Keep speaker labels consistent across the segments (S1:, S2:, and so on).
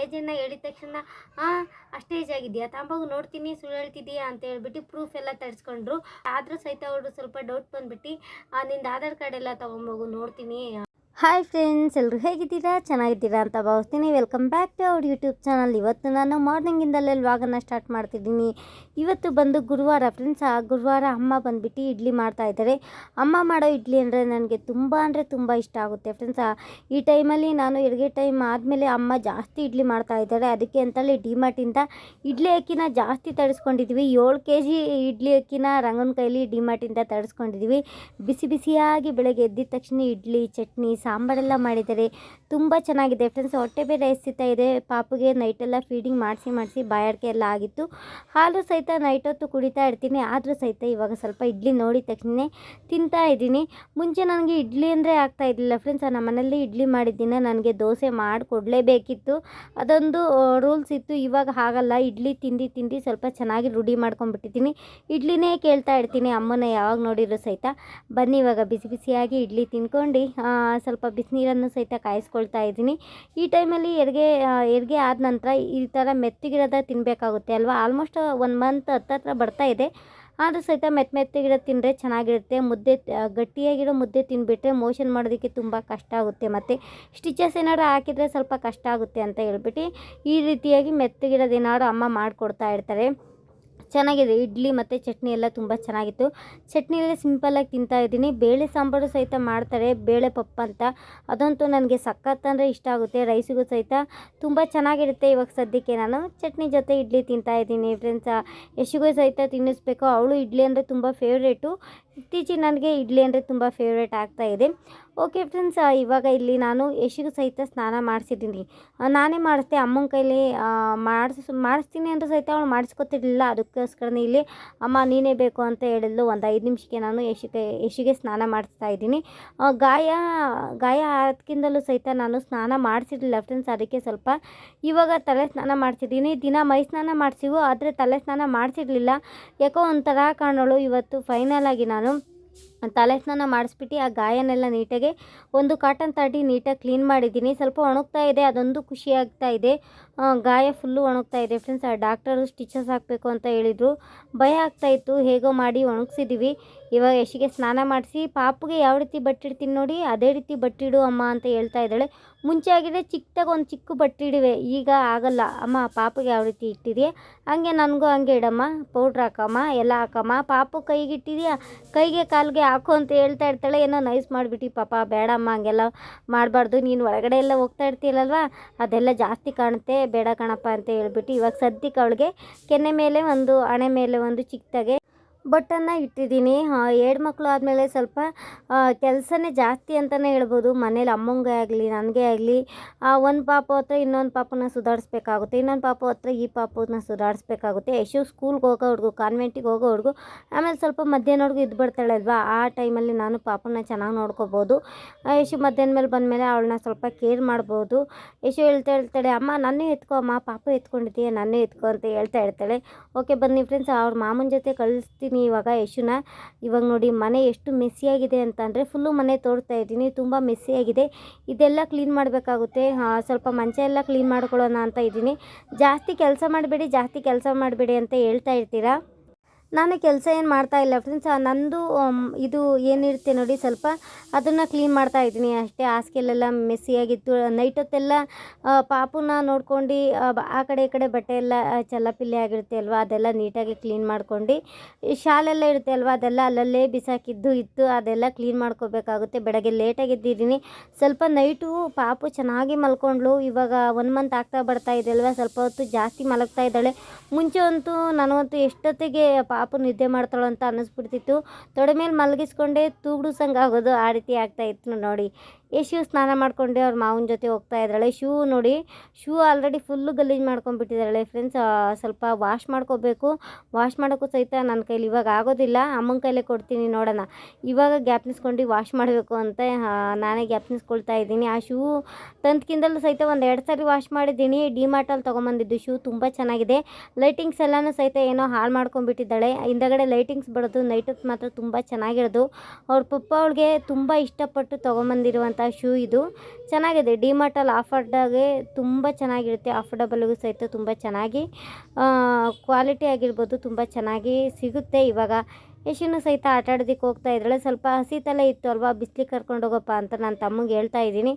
S1: ಏಜನ್ನು ಹೇಳಿದ ತಕ್ಷಣ ಹಾಂ ಅಷ್ಟೇ ಏಜ್ ಆಗಿದೆಯಾ? ತಾಂಬಾಗು ನೋಡ್ತೀನಿ, ಸುಳ್ಳು ಹೇಳ್ತಿದ್ದೀಯಾ? ಅಂತ ಹೇಳ್ಬಿಟ್ಟು ಪ್ರೂಫ್ ಎಲ್ಲ ತರಿಸ್ಕೊಂಡ್ರು. ಆದರೂ ಸಹಿತ ಅವರು ಸ್ವಲ್ಪ ಡೌಟ್ ಬಂದ್ಬಿಟ್ಟು ನಿಂದು ಆಧಾರ್ ಕಾರ್ಡ್ ಎಲ್ಲ ತೊಗೊಂಬೋಗು ನೋಡ್ತೀನಿ. ಹಾಯ್ ಫ್ರೆಂಡ್ಸ್ ಎಲ್ಲರೂ ಹೇಗಿದ್ದೀರಾ? ಚೆನ್ನಾಗಿದ್ದೀರಾ ಅಂತ ಭಾವಿಸ್ತೀನಿ. ವೆಲ್ಕಮ್ ಬ್ಯಾಕ್ ಟು ಅವ್ರ ಯೂಟ್ಯೂಬ್ ಚಾನಲ್ ಇವತ್ತು ನಾನು ಮಾರ್ನಿಂಗಿಂದಲೇ ವ್ಲಾಗನ್ನು ಸ್ಟಾರ್ಟ್ ಮಾಡ್ತಿದ್ದೀನಿ. ಇವತ್ತು ಬಂದು ಗುರುವಾರ ಫ್ರೆಂಡ್ಸ್ ಆ ಗುರುವಾರ ಅಮ್ಮ ಬಂದುಬಿಟ್ಟು ಇಡ್ಲಿ ಮಾಡ್ತಾ ಇದ್ದಾರೆ. ಅಮ್ಮ ಮಾಡೋ ಇಡ್ಲಿ ಅಂದರೆ ನನಗೆ ತುಂಬ ಅಂದರೆ ತುಂಬ ಇಷ್ಟ ಆಗುತ್ತೆ ಫ್ರೆಂಡ್ಸ್ ಈ ಟೈಮಲ್ಲಿ ನಾನು ಎಡಗೆ ಟೈಮ್ ಆದಮೇಲೆ ಅಮ್ಮ ಜಾಸ್ತಿ ಇಡ್ಲಿ ಮಾಡ್ತಾ ಇದ್ದಾರೆ. ಅದಕ್ಕೆ ಅಂತಲೇ ಡಿಮಾರ್ಟಿಂದ ಇಡ್ಲಿ ಅಕ್ಕಿನ ಜಾಸ್ತಿ ತರಿಸ್ಕೊಂಡಿದ್ವಿ. ಏಳು ಕೆ ಜಿ ಇಡ್ಲಿ ಅಕ್ಕಿನ ರಂಗನ ಕೈಲಿ ಡಿಮಾರ್ಟಿಂದ ತರಿಸ್ಕೊಂಡಿದ್ವಿ. ಬಿಸಿ ಬಿಸಿಯಾಗಿ ಬೆಳಗ್ಗೆ ಎದ್ದಿದ ತಕ್ಷಣ ಇಡ್ಲಿ, ಚಟ್ನಿ ಸಾಂಬಾರೆಲ್ಲ ಮಾಡಿದ್ದಾರೆ. ತುಂಬ ಚೆನ್ನಾಗಿದೆ ಫ್ರೆಂಡ್ಸ್ ಹೊಟ್ಟೆ ಬೇರೆ ಎಸ್ತಾ ಇದೆ. ಪಾಪುಗೆ ನೈಟೆಲ್ಲ ಫೀಡಿಂಗ್ ಮಾಡಿಸಿ ಮಾಡಿಸಿ ಬಾಯಾಡಿಕೆ ಎಲ್ಲ ಆಗಿತ್ತು. ಹಾಲು ಸಹಿತ ನೈಟ್ ಹೊತ್ತು ಕುಡಿತಾ ಇರ್ತೀನಿ. ಆದರೂ ಸಹಿತ ಇವಾಗ ಸ್ವಲ್ಪ ಇಡ್ಲಿ ನೋಡಿದ ತಕ್ಷಣ ತಿಂತಾ ಇದ್ದೀನಿ. ಮುಂಚೆ ನನಗೆ ಇಡ್ಲಿ ಅಂದರೆ ಆಗ್ತಾ ಇರಲಿಲ್ಲ ಫ್ರೆಂಡ್ಸ್ ನಮ್ಮ ಮನೇಲಿ ಇಡ್ಲಿ ಮಾಡಿದ್ದಿನ ನನಗೆ ದೋಸೆ ಮಾಡಿಕೊಡ್ಲೇಬೇಕಿತ್ತು. ಅದೊಂದು ರೂಲ್ಸ್ ಇತ್ತು. ಇವಾಗ ಹಾಗಲ್ಲ. ಇಡ್ಲಿ ತಿಂದು ತಿಂದು ಸ್ವಲ್ಪ ಚೆನ್ನಾಗಿ ರೂಢಿ ಮಾಡ್ಕೊಂಡ್ಬಿಟ್ಟಿದ್ದೀನಿ. ಇಡ್ಲಿನೇ ಕೇಳ್ತಾ ಇರ್ತೀನಿ. ಅಮ್ಮನ ಯಾವಾಗ ನೋಡಿದ್ರು ಸಹಿತ. ಬನ್ನಿ ಇವಾಗ. ಬಿಸಿ ಬಿಸಿಯಾಗಿ ಇಡ್ಲಿ ತಿನ್ಕೊಂಡು ಆ, ಸ್ವಲ್ಪ ಬಿಸಿನೀರನ್ನು ಸಹಿತ ಕಾಯಿಸ್ಕೊಳ್ತಾ ಇದ್ದೀನಿ. ಈ ಟೈಮಲ್ಲಿ ಹೆರಿಗೆ ಹೆರಿಗೆ ಆದ ನಂತರ ಈ ಥರ ಮೆತ್ತಗಿರೋದ ತಿನ್ನಬೇಕಾಗುತ್ತೆ ಅಲ್ವಾ? ಆಲ್ಮೋಸ್ಟ್ ಒನ್ ಮಂತ್ ಹತ್ತತ್ರ ಬರ್ತಾ ಇದೆ. ಆದರೂ ಸಹಿತ ಮೆತ್ತ ಮೆತ್ತಗಿರೋ ತಿಂದರೆ ಚೆನ್ನಾಗಿರುತ್ತೆ. ಮುದ್ದೆ ಗಟ್ಟಿಯಾಗಿರೋ ಮುದ್ದೆ ತಿನ್ಬಿಟ್ರೆ ಮೋಷನ್ ಮಾಡೋದಕ್ಕೆ ತುಂಬ ಕಷ್ಟ ಆಗುತ್ತೆ. ಮತ್ತು ಸ್ಟಿಚಸ್ ಏನಾದ್ರು ಹಾಕಿದರೆ ಸ್ವಲ್ಪ ಕಷ್ಟ ಆಗುತ್ತೆ ಅಂತ ಹೇಳ್ಬಿಟ್ಟು ಈ ರೀತಿಯಾಗಿ ಮೆತ್ತಗಿರೋದು ಏನಾದ್ರು ಅಮ್ಮ ಮಾಡಿಕೊಡ್ತಾ ಇರ್ತಾರೆ. ಚೆನ್ನಾಗಿದೆ. ಇಡ್ಲಿ ಮತ್ತು ಚಟ್ನಿ ಎಲ್ಲ ತುಂಬ ಚೆನ್ನಾಗಿತ್ತು. ಚಟ್ನಿ ಎಲ್ಲ ಸಿಂಪಲ್ಲಾಗಿ ತಿಂತಾ ಇದ್ದೀನಿ. ಬೇಳೆ ಸಾಂಬಾರು ಸಹಿತ ಮಾಡ್ತಾರೆ. ಬೇಳೆ ಪಪ್ಪ ಅಂತ. ಅದಂತೂ ನನಗೆ ಸಖತ್ ಅಂದರೆ ಇಷ್ಟ ಆಗುತ್ತೆ. ರೈಸಿಗೂ ಸಹಿತ ತುಂಬ ಚೆನ್ನಾಗಿರುತ್ತೆ ಇವಾಗ ಸದ್ಯಕ್ಕೆ ನಾನು. ಚಟ್ನಿ ಜೊತೆ ಇಡ್ಲಿ ತಿಂತಾ ಇದ್ದೀನಿ ಫ್ರೆಂಡ್ಸ್ ಯಶಿಗೂ ಸಹಿತ ತಿನ್ನಿಸ್ಬೇಕು. ಅವಳು ಇಡ್ಲಿ ಅಂದರೆ ತುಂಬ ಫೇವ್ರೇಟು ಇತ್ತೀಚೆಗೆ ನನಗೆ ಇಡ್ಲಿ ಅಂದರೆ ತುಂಬ ಫೇವ್ರೇಟ್ ಆಗ್ತಾ ಇದೆ. ಓಕೆ ಫ್ರೆಂಡ್ಸ್ ಇವಾಗ ಇಲ್ಲಿ ನಾನು ಯಶಿಗೂ ಸಹಿತ ಸ್ನಾನ ಮಾಡಿಸಿದ್ದೀನಿ. ನಾನೇ ಮಾಡಿಸ್ದೆ, ಅಮ್ಮನ ಕೈಲಿ ಮಾಡಿಸ್, ಮಾಡಿಸ್ತೀನಿ ಅಂತ ಸಹಿತ ಅವಳು ಮಾಡಿಸ್ಕೊತಿರ್ಲಿಲ್ಲ. ಅದಕ್ಕೋಸ್ಕರನೇ ಇಲ್ಲಿ, ಅಮ್ಮ, ನೀನೇ ಬೇಕು ಅಂತ ಹೇಳಿದ್ಲು. ಒಂದು ಐದು ನಿಮಿಷಕ್ಕೆ ನಾನು ಯಶಿಗೆ ಯಶಿಗೆ ಸ್ನಾನ ಮಾಡಿಸ್ತಾ ಇದ್ದೀನಿ. ಗಾಯ ಗಾಯ ಆದಕ್ಕಿಂತಲೂ ಸಹಿತ ನಾನು ಸ್ನಾನ ಮಾಡಿಸಿರಲಿಲ್ಲ ಫ್ರೆಂಡ್ಸ್ ಅದಕ್ಕೆ ಸ್ವಲ್ಪ ಇವಾಗ ತಲೆ ಸ್ನಾನ ಮಾಡಿಸಿದ್ದೀನಿ. ದಿನ ಮೈ ಸ್ನಾನ ಮಾಡಿಸಿವು, ಆದರೆ ತಲೆ ಸ್ನಾನ ಮಾಡಿಸಿರಲಿಲ್ಲ. ಯಾಕೋ ಒಂಥರ ಕಾಣೋಳು ಇವತ್ತು ಫೈನಲ್ ಆಗಿ ನಾನು umarım ತಲೆ ಸ್ನಾನ ಮಾಡಿಸ್ಬಿಟ್ಟು ಆ ಗಾಯನೆಲ್ಲ ನೀಟಾಗಿ ಒಂದು ಕಾಟನ್ ತಟ್ಟಿ ನೀಟಾಗಿ ಕ್ಲೀನ್ ಮಾಡಿದ್ದೀನಿ. ಸ್ವಲ್ಪ ಒಣಗ್ತಾ ಇದೆ, ಅದೊಂದು ಖುಷಿ ಆಗ್ತಾ ಇದೆ. ಗಾಯ ಫುಲ್ಲು ಒಣಗ್ತಾ ಇದೆ ಫ್ರೆಂಡ್ಸ್ ಆ ಡಾಕ್ಟರು ಸ್ಟಿಚಸ್ ಹಾಕಬೇಕು ಅಂತ ಹೇಳಿದರು. ಭಯ ಆಗ್ತಾ ಇತ್ತು, ಹೇಗೋ ಮಾಡಿ ಒಣಗಿಸಿದ್ದೀವಿ ಇವಾಗ ಯಶಿಗೆ ಸ್ನಾನ ಮಾಡಿಸಿ, ಪಾಪುಗೆ ಯಾವ ರೀತಿ ಬಟ್ಟಿಡ್ತೀನಿ ನೋಡಿ, ಅದೇ ರೀತಿ ಬಟ್ಟಿಡು ಅಮ್ಮ ಅಂತ ಹೇಳ್ತಾ ಇದ್ದಾಳೆ. ಮುಂಚೆ ಆಗಿದೆ ಚಿಕ್ಕದಾಗಿ ಒಂದು ಚಿಕ್ಕ ಬಟ್ಟಿಡಿವೆ ಈಗ ಆಗಲ್ಲ. ಅಮ್ಮ, ಪಾಪುಗೆ ಯಾವ ರೀತಿ ಇಟ್ಟಿದೆಯಾ? ಹಂಗೆ ನನಗೂ ಹಂಗೆ ಇಡಮ್ಮ ಪೌಡ್ರ್ ಹಾಕಮ್ಮ, ಎಲ್ಲ ಹಾಕಮ್ಮ. ಪಾಪು ಕೈಗೆ ಇಟ್ಟಿದೆಯಾ? ಕೈಗೆ ಕಾಲಿಗೆ ಹಾಕು ಅಂತ ಹೇಳ್ತಾ ಇರ್ತಾಳೆ. ಏನೋ ನೈಸ್ ಮಾಡಿಬಿಟ್ಟು, ಪಾಪ ಬೇಡಮ್ಮ, ಹಂಗೆಲ್ಲ ಮಾಡಬಾರ್ದು. ನೀನು ಒಳಗಡೆ ಎಲ್ಲ ಹೋಗ್ತಾ ಇರ್ತೀಯಲ್ವಾ ಅದೆಲ್ಲ ಜಾಸ್ತಿ ಕಾಣುತ್ತೆ. ಬೇಡ ಕಣಪ್ಪ ಅಂತ ಹೇಳ್ಬಿಟ್ಟು ಇವಾಗ ಸದ್ಯಕ್ಕೆ ಅವಳಿಗೆ ಕೆನ್ನೆ ಮೇಲೆ ಒಂದು ಹಣೆ ಮೇಲೆ ಒಂದು ಚಿಕ್ಕದಾಗೆ ಬಟ್ಟನ್ನು ಇಟ್ಟಿದ್ದೀನಿ. ಎರಡು ಮಕ್ಕಳು ಆದಮೇಲೆ ಸ್ವಲ್ಪ ಕೆಲಸನೇ ಜಾಸ್ತಿ ಅಂತಲೇ ಹೇಳ್ಬೋದು. ಮನೇಲಿ ಅಮ್ಮಂಗೆ ಆಗಲಿ, ನನಗೆ ಆಗಲಿ ಒಂದು ಪಾಪ ಹತ್ರ ಇನ್ನೊಂದು ಪಾಪನ ಸುಧಾರಿಸ್ಬೇಕಾಗುತ್ತೆ. ಇನ್ನೊಂದು ಪಾಪು ಹತ್ರ ಈ ಪಾಪನ ಸುಧಾರಿಸ್ಬೇಕಾಗುತ್ತೆ. ಯಶು ಸ್ಕೂಲ್ಗೆ ಹೋಗೋ ಹುಡುಗು, ಕಾನ್ವೆಂಟಿಗೆ ಹೋಗೋ ಹುಡುಗು, ಆಮೇಲೆ ಸ್ವಲ್ಪ ಮಧ್ಯಾಹ್ನವರೆಗೂ ಇದ್ದು ಬಿಡ್ತಾಳೆ ಅಲ್ವಾ ಆ ಟೈಮಲ್ಲಿ ನಾನು ಪಾಪನ ಚೆನ್ನಾಗಿ ನೋಡ್ಕೋಬೋದು. ಯಶು ಮಧ್ಯಾಹ್ನ ಮೇಲೆ ಬಂದಮೇಲೆ ಅವಳನ್ನ ಸ್ವಲ್ಪ ಕೇರ್ ಮಾಡ್ಬೋದು. ಯಶು ಹೇಳ್ತಾ ಹೇಳ್ತಾಳೆ, ಅಮ್ಮ, ನನ್ನೇ ಎತ್ಕೋ, ಅಮ್ಮ, ಪಾಪ ಎತ್ಕೊಂಡಿದ್ದೀಯ ನನ್ನೇ ಎತ್ಕೋ ಅಂತ ಹೇಳ್ತಾ ಇರ್ತಾಳೆ ಓಕೆ, ಬನ್ನಿ ಫ್ರೆಂಡ್ಸ್ ಅವ್ರ ಮಾಮನ ಜೊತೆ ಕಳಿಸ್ತೀನಿ ಇವಾಗ ಯಶುನ, ಇವಾಗ ನೋಡಿ ಮನೆ ಎಷ್ಟು ಮೆಸ್ಸಿಯಾಗಿದೆ ಅಂತಂದರೆ ಫುಲ್ಲು ಮನೆ ತೋರ್ತಾ ಇದ್ದೀನಿ, ತುಂಬ ಮೆಸ್ಸಿಯಾಗಿದೆ ಇದೆಲ್ಲ ಕ್ಲೀನ್ ಮಾಡಬೇಕಾಗುತ್ತೆ. ಸ್ವಲ್ಪ ಮಂಚ ಎಲ್ಲ ಕ್ಲೀನ್ ಮಾಡ್ಕೊಳ್ಳೋಣ ಅಂತ ಇದ್ದೀನಿ. ಜಾಸ್ತಿ ಕೆಲಸ ಮಾಡಬೇಡಿ, ಜಾಸ್ತಿ ಕೆಲಸ ಮಾಡಬೇಡಿ ಅಂತ ಹೇಳ್ತಾ ಇರ್ತೀರಾ? ನಾನು ಕೆಲಸ ಏನು ಮಾಡ್ತಾ ಇಲ್ಲ ಫ್ರೆಂಡ್ಸ್ ನಂದು ಇದು ಏನಿರುತ್ತೆ ನೋಡಿ ಸ್ವಲ್ಪ ಅದನ್ನು ಕ್ಲೀನ್ ಮಾಡ್ತಾ ಇದ್ದೀನಿ ಅಷ್ಟೇ. ಹಾಸಿಗೆಲ್ಲೆಲ್ಲ ಮೆಸ್ಸಿಯಾಗಿತ್ತು ನೈಟ್ ಹೊತ್ತೆಲ್ಲ ಪಾಪುನ ನೋಡ್ಕೊಂಡು ಆ, ಕಡೆ ಈ ಕಡೆ ಬಟ್ಟೆ ಎಲ್ಲ ಚಲ್ಲಪಿಲ್ಲೆ ಆಗಿರುತ್ತೆ ಅಲ್ವಾ? ಅದೆಲ್ಲ ನೀಟಾಗಿ ಕ್ಲೀನ್ ಮಾಡ್ಕೊಂಡು ಶಾಲೆಲ್ಲ ಇರುತ್ತೆ ಅಲ್ವಾ? ಅದೆಲ್ಲ ಅಲ್ಲಲ್ಲೇ ಬಿಸಾಕಿದ್ದು ಇತ್ತು. ಅದೆಲ್ಲ ಕ್ಲೀನ್ ಮಾಡ್ಕೋಬೇಕಾಗುತ್ತೆ. ಬೆಳಗ್ಗೆ ಲೇಟಾಗಿ ಎದ್ದಿದ್ದೀನಿ. ಸ್ವಲ್ಪ ನೈಟು ಪಾಪು ಚೆನ್ನಾಗಿ ಮಲ್ಕೊಂಡ್ಳು. ಇವಾಗ ಒನ್ ಮಂತ್ ಆಗ್ತಾ ಬರ್ತಾ ಇದೆ ಅಲ್ವಾ? ಸ್ವಲ್ಪ ಹೊತ್ತು ಜಾಸ್ತಿ ಮಲಗ್ತಾ ಇದ್ದಾಳೆ. ಮುಂಚೆ ಅಂತೂ ನನಗಂತೂ ಎಷ್ಟೊತ್ತಿಗೆ ಪಾಪು ನಿದ್ದೆ ಮಾಡ್ತಾಳು ಅಂತ ಅನ್ನಿಸ್ಬಿಡ್ತಿತ್ತು. ತೊಡೆ ಮೇಲೆ ಮಲಗಿಸ್ಕೊಂಡೆ ತೂಗುಡು ಸಂಗ ಆಗೋದು ಆ ರೀತಿ ಆಗ್ತಾ ಇತ್ತು ನೋಡಿ. ಯಶು ಸ್ನಾನ ಮಾಡ್ಕೊಂಡೆ, ಅವ್ರ ಮಾವನ ಜೊತೆ ಹೋಗ್ತಾ ಇದ್ದಾಳೆ ಶೂ ನೋಡಿ, ಶೂ ಆಲ್ರೆಡಿ ಫುಲ್ಲು ಗಲೀಜು ಮಾಡ್ಕೊಂಡ್ಬಿಟ್ಟಿದ್ದಾಳೆ. ಫ್ರೆಂಡ್ಸ್ ಸ್ವಲ್ಪ ವಾಶ್ ಮಾಡ್ಕೋಬೇಕು. ವಾಶ್ ಮಾಡೋಕ್ಕೂ ಸಹಿತ ನನ್ನ ಕೈಲಿ ಇವಾಗ ಆಗೋದಿಲ್ಲ. ಅಮ್ಮನ ಕೈಲೇ ಕೊಡ್ತೀನಿ ನೋಡೋಣ. ಇವಾಗ ಗ್ಯಾಪ್ನಿಸ್ಕೊಂಡು ವಾಶ್ ಮಾಡಬೇಕು ಅಂತ ನಾನೇ ಗ್ಯಾಪ್ನಿಸ್ಕೊಳ್ತಾ ಇದ್ದೀನಿ. ಆ ಶೂ ತಂದ್ಕಿಂದಲೂ ಸಹಿತ ಒಂದು ಎರಡು ಸಾರಿ ವಾಶ್ ಮಾಡಿದ್ದೀನಿ. ಡಿ ಮಾರ್ಟಲ್ಲಿ ತೊಗೊಂಬಂದಿದ್ದು ಶೂ ತುಂಬ ಚೆನ್ನಾಗಿದೆ. ಲೈಟಿಂಗ್ಸ್ ಎಲ್ಲನೂ ಸಹಿತ ಏನೋ ಹಾಳು ಮಾಡ್ಕೊಂಡ್ಬಿಟ್ಟಿದ್ದಾಳೆ. ಹಿಂದಗಡೆ ಲೈಟಿಂಗ್ಸ್ ಬರೋದು ನೈಟ್ ಹೊತ್ತು ಮಾತ್ರ ತುಂಬ ಚೆನ್ನಾಗಿರೋದು. ಅವ್ರ ಪಪ್ಪ ಅವಳಿಗೆ ತುಂಬ ಇಷ್ಟಪಟ್ಟು ತೊಗೊಂಬಂದಿರುವಂಥ ಶೂ ಇದು. ಚೆನ್ನಾಗಿದೆ. ಡಿಮಾರ್ಟಲ್ಲಿ ಆಫರ್ಡಾಗೆ ತುಂಬ ಚೆನ್ನಾಗಿರುತ್ತೆ. ಆಫರ್ಡಬಲ್ಗೂ ಸಹಿತ ತುಂಬ ಚೆನ್ನಾಗಿ ಕ್ವಾಲಿಟಿ ಆಗಿರ್ಬೋದು ತುಂಬ ಚೆನ್ನಾಗಿ ಸಿಗುತ್ತೆ ಇವಾಗ. ಯಶಿನೂ ಸಹಿತ ಆಟ ಆಡೋದಕ್ಕೆ ಹೋಗ್ತಾ ಇದ್ದಾಳೆ. ಸ್ವಲ್ಪ ಹಸಿ ತಲೆ ಇತ್ತು ಅಲ್ವಾ? ಬಿಸ್ಲಿಗೆ ಕರ್ಕೊಂಡು ಹೋಗಪ್ಪ ಅಂತ ನಾನು ತಮ್ಮಗೆ ಹೇಳ್ತಾ ಇದ್ದೀನಿ.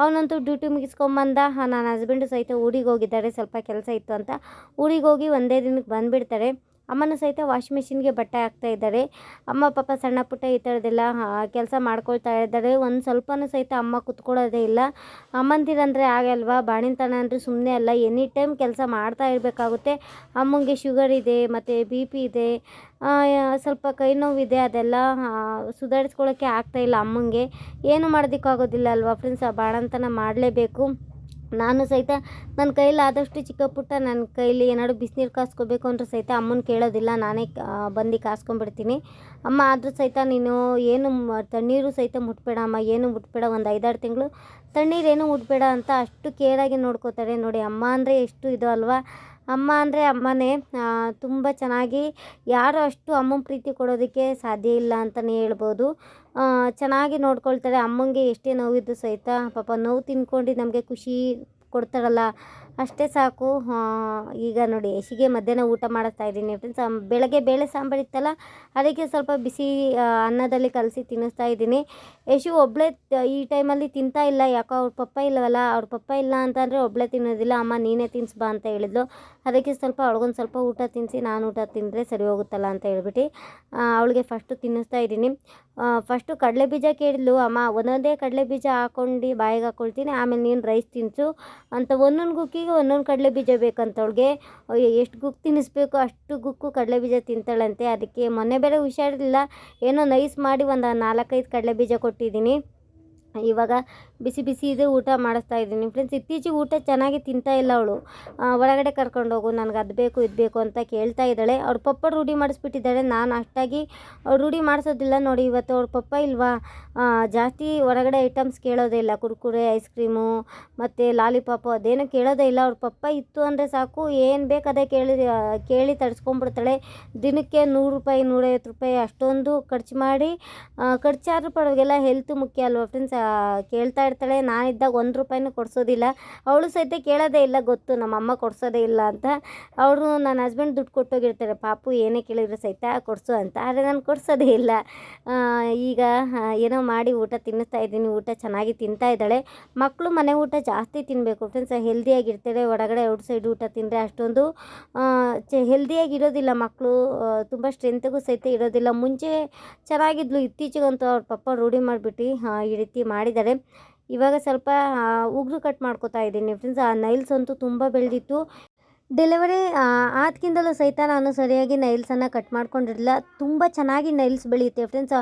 S1: ಅವನಂತೂ ಡ್ಯೂಟಿ ಮುಗಿಸ್ಕೊಂಬಂದ ನನ್ನ ಹಸ್ಬೆಂಡು ಸಹಿತ ಊರಿಗೆ ಹೋಗಿದ್ದಾರೆ. ಸ್ವಲ್ಪ ಕೆಲಸ ಇತ್ತು ಅಂತ. ಊರಿಗೆ ಹೋಗಿ ಒಂದೇ ದಿನಕ್ಕೆ ಬಂದುಬಿಡ್ತಾರೆ. ಅಮ್ಮನೂ ಸಹಿತ ವಾಷಿಂಗ್ ಮಿಷಿನ್ಗೆ ಬಟ್ಟೆ ಹಾಕ್ತಾ ಇದ್ದಾರೆ. ಅಮ್ಮ ಪಾಪ ಸಣ್ಣ ಪುಟ್ಟ ಈ ಥರದ್ದೆಲ್ಲ ಕೆಲಸ ಮಾಡ್ಕೊಳ್ತಾ ಇದ್ದಾರೆ. ಒಂದು ಸ್ವಲ್ಪನೂ ಸಹಿತ ಅಮ್ಮ ಕುತ್ಕೊಳ್ಳೋದೇ ಇಲ್ಲ. ಅಮ್ಮಂದಿರಂದರೆ ಆಗಲ್ವಾ ಬಾಣಿಂತನ ಅಂದರೆ ಸುಮ್ಮನೆ ಅಲ್ಲ. ಎನಿ ಟೈಮ್ ಕೆಲಸ ಮಾಡ್ತಾ ಇರಬೇಕಾಗುತ್ತೆ. ಅಮ್ಮಂಗೆ ಶುಗರ್ ಇದೆ, ಮತ್ತು ಬಿ ಪಿ ಇದೆ. ಸ್ವಲ್ಪ ಕೈ ನೋವಿದೆ, ಅದೆಲ್ಲ ಸುಧಾರಿಸ್ಕೊಳ್ಳೋಕ್ಕೆ ಆಗ್ತಾಯಿಲ್ಲ ಅಮ್ಮಂಗೆ. ಏನು ಮಾಡೋದಕ್ಕಾಗೋದಿಲ್ಲ ಅಲ್ವಾ ಫ್ರೆಂಡ್ಸ್ ಆ, ಬಾಣಂತನ ಮಾಡಲೇಬೇಕು. ನಾನು ಸಹಿತ ನನ್ನ ಕೈಲಿ ಆದಷ್ಟು ಚಿಕ್ಕ ಪುಟ್ಟ ನನ್ನ ಕೈಲಿ ಏನಾದ್ರು ಬಿಸಿನೀರು ಕಾಸ್ಕೋಬೇಕು ಅಂದ್ರೆ ಸಹಿತ ಅಮ್ಮನ ಕೇಳೋದಿಲ್ಲ. ನಾನೇ ಬಂದು ಕಾಸ್ಕೊಂಡ್ಬಿಡ್ತೀನಿ. ಅಮ್ಮ, ಆದರೂ ಸಹಿತ ನೀನು ಏನು ತಣ್ಣೀರು ಸಹಿತ ಮುಟ್ಬೇಡ ಅಮ್ಮ. ಏನು ಮುಟ್ಬೇಡ. ಒಂದು ಐದಾರು ತಿಂಗಳು ತಣ್ಣೀರೇನು ಮುಟ್ಬೇಡ ಅಂತ ಅಷ್ಟು ಕೇರಾಗಿ ನೋಡ್ಕೋತಾರೆ ನೋಡಿ, ಅಮ್ಮ ಅಂದರೆ ಎಷ್ಟು ಇದು ಅಲ್ವಾ? ಅಮ್ಮ ಅಂದರೆ ಅಮ್ಮನೇ ತುಂಬ ಚೆನ್ನಾಗಿ ಯಾರು ಅಷ್ಟು ಅಮ್ಮನ ಪ್ರೀತಿ ಕೊಡೋದಕ್ಕೆ ಸಾಧ್ಯ ಇಲ್ಲ ಅಂತಲೇ ಹೇಳ್ಬೋದು. ಚೆನ್ನಾಗಿ ನೋಡ್ಕೊಳ್ತಾರೆ. ಅಮ್ಮನಿಗೆ ಎಷ್ಟೇ ನೋವಿದ್ದು ಸಹಿತ ಪಾಪ ನೋವು ತಿನ್ಕೊಂಡು ನಮಗೆ ಖುಷಿ ಕೊಡ್ತಾರಲ್ಲ. ಅಷ್ಟೇ ಸಾಕು. ಈಗ ನೋಡಿ ಯಶಿಗೆ ಮಧ್ಯಾಹ್ನ ಊಟ ಮಾಡಿಸ್ತಾ ಇದ್ದೀನಿ ಫ್ರೆಂಡ್ಸ್ ಬೆಳಗ್ಗೆ ಬೇಳೆ ಸಾಂಬಾರು ಇತ್ತಲ್ಲ, ಅದಕ್ಕೆ ಸ್ವಲ್ಪ ಬಿಸಿ ಅನ್ನದಲ್ಲಿ ಕಲಸಿ ತಿನ್ನಿಸ್ತಾ ಇದ್ದೀನಿ. ಯಶು ಒಬ್ಬಳೇ ಈ ಟೈಮಲ್ಲಿ ತಿಂತಾ ಇಲ್ಲ, ಯಾಕೋ ಅವ್ರ ಪಪ್ಪ ಇಲ್ಲವಲ್ಲ ಅವ್ರ ಪಪ್ಪ ಇಲ್ಲ ಅಂತಂದರೆ ಒಬ್ಬಳೇ ತಿನ್ನೋದಿಲ್ಲ, ಅಮ್ಮ ನೀನೇ ಬಾ ಅಂತ ಹೇಳಿದ್ಲು. ಅದಕ್ಕೆ ಸ್ವಲ್ಪ ಅವಳಿಗೊಂದು ಸ್ವಲ್ಪ ಊಟ ತಿನ್ನಿಸಿ ನಾನು ಊಟ ತಿಂದರೆ ಸರಿ ಹೋಗುತ್ತಲ್ಲ ಅಂತ ಹೇಳ್ಬಿಟ್ಟು ಅವಳಿಗೆ ಫಸ್ಟು ತಿನ್ನಿಸ್ತಾ ಇದ್ದೀನಿ. ಫಸ್ಟು ಕಡಲೆ ಬೀಜ ಕೇಳಿದ್ಲು, ಅಮ್ಮ, ಒಂದೊಂದೇ ಕಡಲೆ ಬೀಜ ಹಾಕೊಂಡು ಬಾಯಿಗೆ ಹಾಕೊಳ್ತೀನಿ, ಆಮೇಲೆ ನೀನು ರೈಸ್ ತಿನ್ನಿಸು ಅಂತ ಒಂದೊಂದು ಗುಕ್ಕಿಗೆ ಒಂದೊಂದು ಕಡಲೆ ಬೀಜ ಬೇಕಂತ ಅವಳಿಗೆ ಎಷ್ಟು ಗುಕ್ ತಿನ್ನಿಸ್ಬೇಕು ಅಷ್ಟು ಗುಕ್ಕು ಕಡಲೆ ಬೀಜ ತಿಂತಾಳಂತೆ. ಅದಕ್ಕೆ ಮೊನ್ನೆ ಬೇರೆ ಹುಷಾರಿಲ್ಲ ಏನೋ ನೈಸ್ ಮಾಡಿ ಒಂದು ನಾಲ್ಕೈದು ಕಡಲೆ ಬೀಜ ಕೊಟ್ಟಿದ್ದೀನಿ. ಇವಾಗ ಬಿಸಿ ಬಿಸಿ ಇದೆ ಊಟ ಮಾಡಿಸ್ತಾ ಇದ್ದೀನಿ. ಫ್ರೆಂಡ್ಸ್ ಇತ್ತೀಚೆಗೆ ಊಟ ಚೆನ್ನಾಗಿ ತಿಂತಾ ಇಲ್ಲ ಅವಳು. ಒಳಗಡೆ ಕರ್ಕೊಂಡು ಹೋಗು, ನನಗೆ ಅದು ಬೇಕು, ಇದು ಬೇಕು ಅಂತ ಕೇಳ್ತಾ ಇದ್ದಾಳೆ. ಅವ್ರ ಪಪ್ಪ ರೂಢಿ ಮಾಡಿಸ್ಬಿಟ್ಟಿದ್ದಾಳೆ. ನಾನು ಅಷ್ಟಾಗಿ ರೂಢಿ ಮಾಡಿಸೋದಿಲ್ಲ ನೋಡಿ, ಇವತ್ತು ಅವ್ರ ಪಪ್ಪ ಇಲ್ವಾ? ಜಾಸ್ತಿ ಹೊರಗಡೆ ಐಟಮ್ಸ್ ಕೇಳೋದೇ ಇಲ್ಲ. ಕುರ್ಕುರೆ ಐಸ್ ಕ್ರೀಮು ಮತ್ತು ಲಾಲಿಪಾಪು ಅದೇನು ಕೇಳೋದೇ ಇಲ್ಲ. ಅವ್ರ ಪಪ್ಪ ಇತ್ತು ಅಂದರೆ ಸಾಕು, ಏನು ಬೇಕು ಅದೇ ಕೇಳಿ ಕೇಳಿ ತರಿಸ್ಕೊಂಡ್ಬಿಡ್ತಾಳೆ ದಿನಕ್ಕೆ ನೂರು ರೂಪಾಯಿ, ನೂರೈವತ್ತು ರೂಪಾಯಿ ಅಷ್ಟೊಂದು ಖರ್ಚು ಮಾಡಿ ಖರ್ಚಾದ್ರೂ ಪರವಾಗಿಲ್ಲ. ಹೆಲ್ತ್ ಮುಖ್ಯ ಅಲ್ವಾ ಫ್ರೆಂಡ್ಸ್ ಕೇಳ್ತಾ ಇರ್ತಾಳೆ. ನಾನಿದ್ದಾಗ ಒಂದು ರೂಪಾಯಿನೂ ಕೊಡಿಸೋದಿಲ್ಲ. ಅವಳು ಸಹಿತ ಕೇಳೋದೇ ಇಲ್ಲ, ಗೊತ್ತು. ನಮ್ಮ ಅಮ್ಮ ಕೊಡಿಸೋದೇ ಇಲ್ಲ ಅಂತ. ಅವರು ನನ್ನ ಹಸ್ಬೆಂಡ್ ದುಡ್ಡು ಕೊಟ್ಟೋಗಿರ್ತಾರೆ. ಪಾಪು ಏನೇ ಕೇಳಿದ್ರು ಸಹಿತ ಕೊಡಿಸು ಅಂತ. ಆದರೆ ನಾನು ಕೊಡಿಸೋದೇ ಇಲ್ಲ. ಈಗ ಏನೋ ಮಾಡಿ ಊಟ ತಿನ್ನಿಸ್ತಾ ಇದ್ದೀನಿ. ಊಟ ಚೆನ್ನಾಗಿ ತಿಂತಾ ಇದ್ದಾಳೆ. ಮಕ್ಕಳು ಮನೆ ಊಟ ಜಾಸ್ತಿ ತಿನ್ನಬೇಕು ಫ್ರೆಂಡ್ಸ್ ಹೆಲ್ದಿಯಾಗಿರ್ತಾರೆ ಹೊರಗಡೆ ಔಟ್ ಸೈಡ್ ಊಟ ತಿಂದರೆ ಅಷ್ಟೊಂದು ಚ ಹೆಲ್ದಿಯಾಗಿರೋದಿಲ್ಲ ಮಕ್ಕಳು ತುಂಬ ಸ್ಟ್ರೆಂತ್ಗೂ ಸಹಿತ ಇರೋದಿಲ್ಲ. ಮುಂಚೆ ಚೆನ್ನಾಗಿದ್ಲು. ಇತ್ತೀಚೆಗಂತೂ ಅವ್ರ ಪಪ್ಪ ರೂಢಿ ಮಾಡಿಬಿಟ್ಟು ಈ ರೀತಿ ಮಾಡಿದ್ದಾರೆ. ಇವಾಗ ಸ್ವಲ್ಪ ಉಗುರು ಕಟ್ ಮಾಡ್ಕೋತಾ ಇದ್ದೀನಿ ಫ್ರೆಂಡ್ಸ್ ಆ ನೈಲ್ಸ್ ಅಂತೂ ತುಂಬ ಬೆಳೆದಿತ್ತು. ಡೆಲಿವರಿ ಆದ್ಕಿಂದಲೂ ಸಹಿತ ನಾನು ಸರಿಯಾಗಿ ನೈಲ್ಸನ್ನು ಕಟ್ ಮಾಡ್ಕೊಂಡಿರಲಿಲ್ಲ. ತುಂಬ ಚೆನ್ನಾಗಿ ನೈಲ್ಸ್ ಬೆಳೆಯುತ್ತೆ ಫ್ರೆಂಡ್ಸ್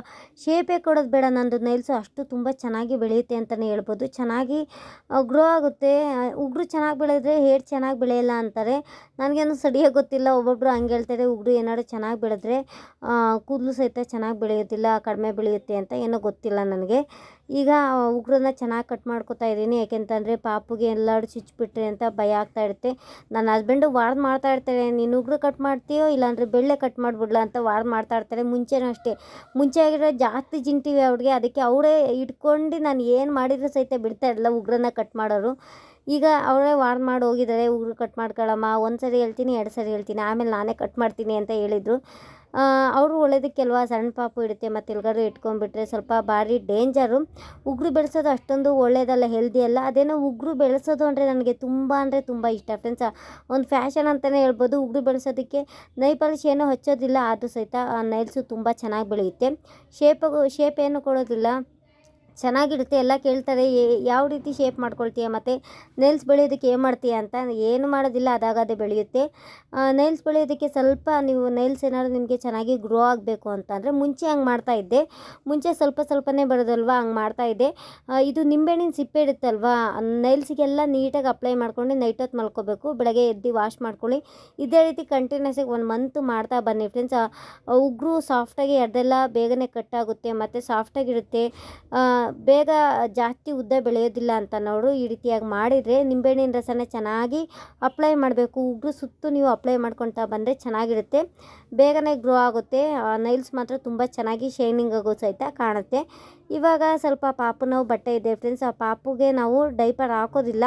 S1: ಶೇಪೇ ಕೊಡೋದು ಬೇಡ ನಂದು. ನೈಲ್ಸು ಅಷ್ಟು ತುಂಬ ಚೆನ್ನಾಗಿ ಬೆಳೆಯುತ್ತೆ ಅಂತಲೇ ಹೇಳ್ಬೋದು. ಚೆನ್ನಾಗಿ ಗ್ರೋ ಆಗುತ್ತೆ. ಉಗುರು ಚೆನ್ನಾಗಿ ಬೆಳೆದ್ರೆ ಹೇರ್ ಚೆನ್ನಾಗಿ ಬೆಳೆಯಲ್ಲ ಅಂತಾರೆ. ನನಗೇನು ಸರಿಯಾಗಿ ಗೊತ್ತಿಲ್ಲ. ಒಬ್ಬೊಬ್ಬರು ಹಂಗೆ ಹೇಳ್ತಾರೆ, ಉಗುರು ಏನಾದ್ರು ಚೆನ್ನಾಗಿ ಬೆಳೆದ್ರೆ ಕೂದಲು ಸಹಿತ ಚೆನ್ನಾಗಿ ಬೆಳೆಯುತ್ತಿಲ್ಲ, ಕಡಿಮೆ ಬೆಳೆಯುತ್ತೆ ಅಂತ ಏನೋ ಗೊತ್ತಿಲ್ಲ ನನಗೆ. ಈಗ ಉಗುರನ್ನ ಚೆನ್ನಾಗಿ ಕಟ್ ಮಾಡ್ಕೊತಾ ಇದ್ದೀನಿ. ಯಾಕೆಂತಂದರೆ ಪಾಪುಗೆ ಎಲ್ಲಾರು ಚುಚ್ಚಿಬಿಟ್ರೆ ಅಂತ ಭಯ ಆಗ್ತಾ ಇರುತ್ತೆ. ನನ್ನ ಹಸ್ಬೆಂಡು ವಾರ್ನ್ ಮಾಡ್ತಾ ಇರ್ತಾರೆ ನೀನು ಉಗ್ರ ಕಟ್ ಮಾಡ್ತೀಯೋ ಇಲ್ಲಾಂದರೆ ಬೆಳ್ಳೆ ಕಟ್ ಮಾಡಿಬಿಡ್ಲಾ ಅಂತ ವಾರ್ನ್ ಮಾಡ್ತಾ ಇರ್ತಾರೆ ಮುಂಚೆನೂ ಅಷ್ಟೇ. ಮುಂಚೆ ಆಗಿರೋ ಜಾಸ್ತಿ ಜಿಂಟಿವಿ ಅವ್ರಿಗೆ ಅದಕ್ಕೆ ಅವರೇ ಇಟ್ಕೊಂಡು ನಾನು ಏನು ಮಾಡಿದರೂ ಸಹಿತ ಬಿಡ್ತಾ ಇರಲಿಲ್ಲ ಉಗ್ರನ್ನ ಕಟ್ ಮಾಡೋರು. ಈಗ ಅವರೇ ವಾರ್ನ್ ಮಾಡಿ ಹೋಗಿದ್ದಾರೆ, ಉಗ್ರ ಕಟ್ ಮಾಡ್ಕೊಳ್ಳಮ್ಮ ಒಂದು ಸರಿ ಹೇಳ್ತೀನಿ ಎರಡು ಸರಿ ಹೇಳ್ತೀನಿ, ಆಮೇಲೆ ನಾನೇ ಕಟ್ ಮಾಡ್ತೀನಿ ಅಂತ ಹೇಳಿದರು. ಅವರು ಒಳ್ಳೇದಕ್ಕೆಲ್ವಾ ಸಣ್ಣ ಪಾಪು ಇಡುತ್ತೆ ಮತ್ತು ಎಲ್ಗಾದ್ರು ಇಟ್ಕೊಂಡ್ಬಿಟ್ರೆ ಸ್ವಲ್ಪ ಭಾರಿ ಡೇಂಜರು ಉಗುರು ಬೆಳೆಸೋದು ಅಷ್ಟೊಂದು ಒಳ್ಳೇದಲ್ಲ ಹೆಲ್ದಿ ಅಲ್ಲ. ಅದೇನೋ ಉಗುರು ಬೆಳೆಸೋದು ಅಂದರೆ ನನಗೆ ತುಂಬ ಅಂದರೆ ತುಂಬ ಇಷ್ಟ ಫ್ರೆಂಡ್ಸ್ ಒಂದು ಫ್ಯಾಷನ್ ಅಂತಲೇ ಹೇಳ್ಬೋದು. ಉಗುರು ಬೆಳೆಸೋದಕ್ಕೆ ನೈ ಪಾಲಿಶ್ ಏನೂ ಹಚ್ಚೋದಿಲ್ಲ, ಆದರೂ ಸಹಿತ ನೈಲ್ಸು ತುಂಬ ಚೆನ್ನಾಗಿ ಬೆಳೆಯುತ್ತೆ. ಶೇಪ್ ಶೇಪ್ ಏನು ಕೊಡೋದಿಲ್ಲ. ಚೆನ್ನಾಗಿರುತ್ತೆ, ಎಲ್ಲ ಕೇಳ್ತಾರೆ ಯಾವ ರೀತಿ ಶೇಪ್ ಮಾಡ್ಕೊಳ್ತೀಯ ಮತ್ತು ನೈಲ್ಸ್ ಬೆಳೆಯೋದಕ್ಕೆ ಏನು ಮಾಡ್ತೀಯ ಅಂತ ಏನು ಮಾಡೋದಿಲ್ಲ, ಅದಾಗದೇ ಬೆಳೆಯುತ್ತೆ. ನೈಲ್ಸ್ ಬೆಳೆಯೋದಕ್ಕೆ ಸ್ವಲ್ಪ ನೀವು ನೈಲ್ಸ್ ಏನಾದ್ರು ನಿಮಗೆ ಚೆನ್ನಾಗಿ ಗ್ರೋ ಆಗಬೇಕು ಅಂತಂದರೆ ಮುಂಚೆ ಹಂಗೆ ಮಾಡ್ತಾ ಇದ್ದೆ. ಮುಂಚೆ ಸ್ವಲ್ಪ ಸ್ವಲ್ಪನೇ ಬರೋದಲ್ವ, ಹಂಗೆ ಮಾಡ್ತಾ ಇದ್ದೆ. ಇದು ನಿಂಬೆಹಣ್ಣಿನ ಸಿಪ್ಪೆ ಇರುತ್ತಲ್ವಾ ನೈಲ್ಸಿಗೆಲ್ಲ ನೀಟಾಗಿ ಅಪ್ಲೈ ಮಾಡ್ಕೊಂಡು ನೈಟ್ ಹೊತ್ತು ಮಲ್ಕೋಬೇಕು, ಬೆಳಗ್ಗೆ ಎದ್ದು ವಾಶ್ ಮಾಡ್ಕೊಳ್ಳಿ. ಇದೇ ರೀತಿ ಕಂಟಿನ್ಯೂಸ್ ಆಗಿ ಒಂದು ಮಂತ್ ಮಾಡ್ತಾ ಬನ್ನಿ ಫ್ರೆಂಡ್ಸ್ ಉಗ್ರು ಸಾಫ್ಟಾಗಿ ಅದೆಲ್ಲ ಬೇಗನೆ ಕಟ್ಟಾಗುತ್ತೆ ಮತ್ತು ಸಾಫ್ಟಾಗಿರುತ್ತೆ ಬೇಗ ಜಾಸ್ತಿ ಉದ್ದ ಬೆಳೆಯೋದಿಲ್ಲ ಅಂತ ನೋಡು ಈ ರೀತಿಯಾಗಿ ಮಾಡಿದರೆ ನಿಂಬೆಹಣ್ಣಿನ ರಸನ ಚೆನ್ನಾಗಿ ಅಪ್ಲೈ ಮಾಡಬೇಕು. ಉಗುರು ಸುತ್ತು ನೀವು ಅಪ್ಲೈ ಮಾಡ್ಕೊತಾ ಬಂದರೆ ಚೆನ್ನಾಗಿರುತ್ತೆ. ಬೇಗನೆ ಗ್ರೋ ಆಗುತ್ತೆ. ನೈಲ್ಸ್ ಮಾತ್ರ ತುಂಬ ಚೆನ್ನಾಗಿ ಶೈನಿಂಗ್ ಆಗೋ ಸಹಿತ ಕಾಣುತ್ತೆ. ಇವಾಗ ಸ್ವಲ್ಪ ಪಾಪು ನೋವು, ಬಟ್ಟೆ ಇದೆ ಫ್ರೆಂಡ್ಸ್ ಆ ಪಾಪುಗೆ ನಾವು ಡೈಪರ್ ಹಾಕೋದಿಲ್ಲ.